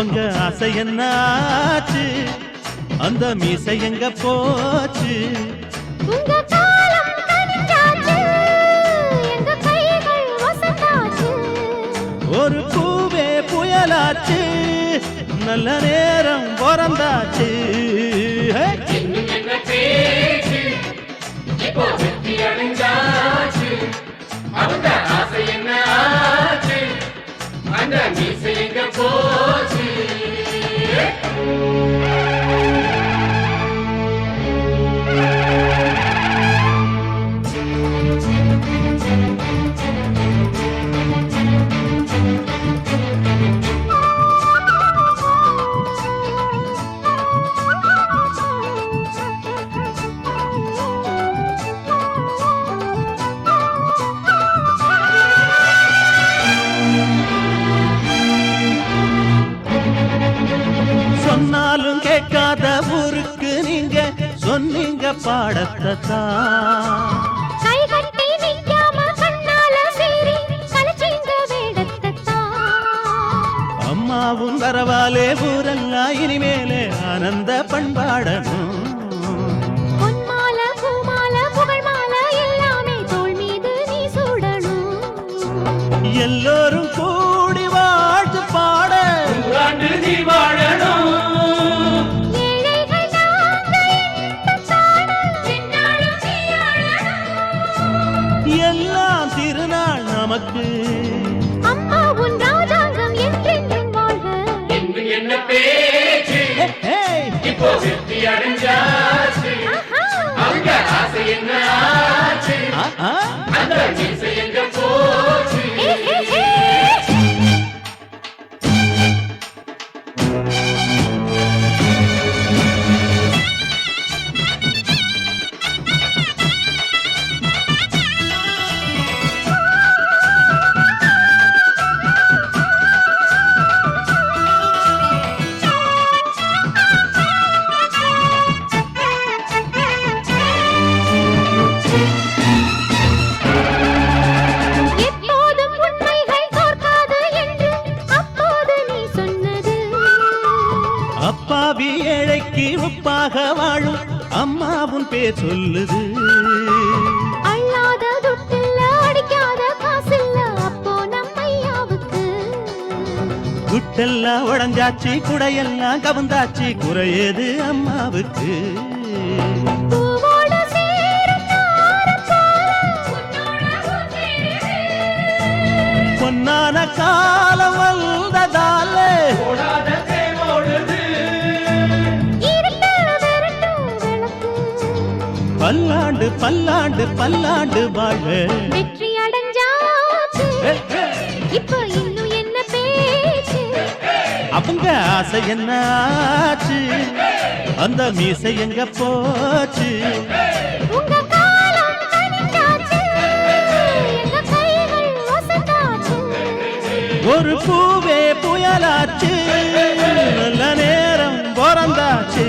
என்ன ஆச்சு அந்த மீசை எங்க போச்சு? உங்க காலம் கனிஞ்சாச்சு. எங்க கைகள் வசந்தாச்சு. ஒரு பூவே புயலாச்சு. நல்ல நேரம் பிறந்தாச்சு. அவங்க ஆசை என்ன ஆச்சு அந்த மீசை எங்க போச்சு கலச்சிங்க வேடத்தான் அம்மாவும் வரவாலே ஊரெல்லாம் இனிமேலே ஆனந்த பண்பாடணும் பொன்மால பூமால day. அப்பாவி ஏழைக்கு உப்பாக வாழும் அம்மாவும் பேர் சொல்லுது. அள்ளாத துட்டில்ல அடிக்காத காசில்ல அப்போ நம் ஐயாவுக்கு. குட்டெல்லாம் உடஞ்சாச்சு குடையெல்லாம் கவுந்தாச்சு குறையது அம்மாவுக்கு. பொன்னான காலம் வந்ததால. பல்லாண்டு பல்லாண்டு பல்லாண்டு வாழ வெற்றி அடைஞ்சாச்சு. இப்ப இன்னும் என்ன பேச்சு? அவங்க ஆசை என்ன ஆச்சு அந்த மீசை எங்க போச்சு? ஒரு பூவே புயலாச்சு. நல்ல நேரம் பிறந்தாச்சு.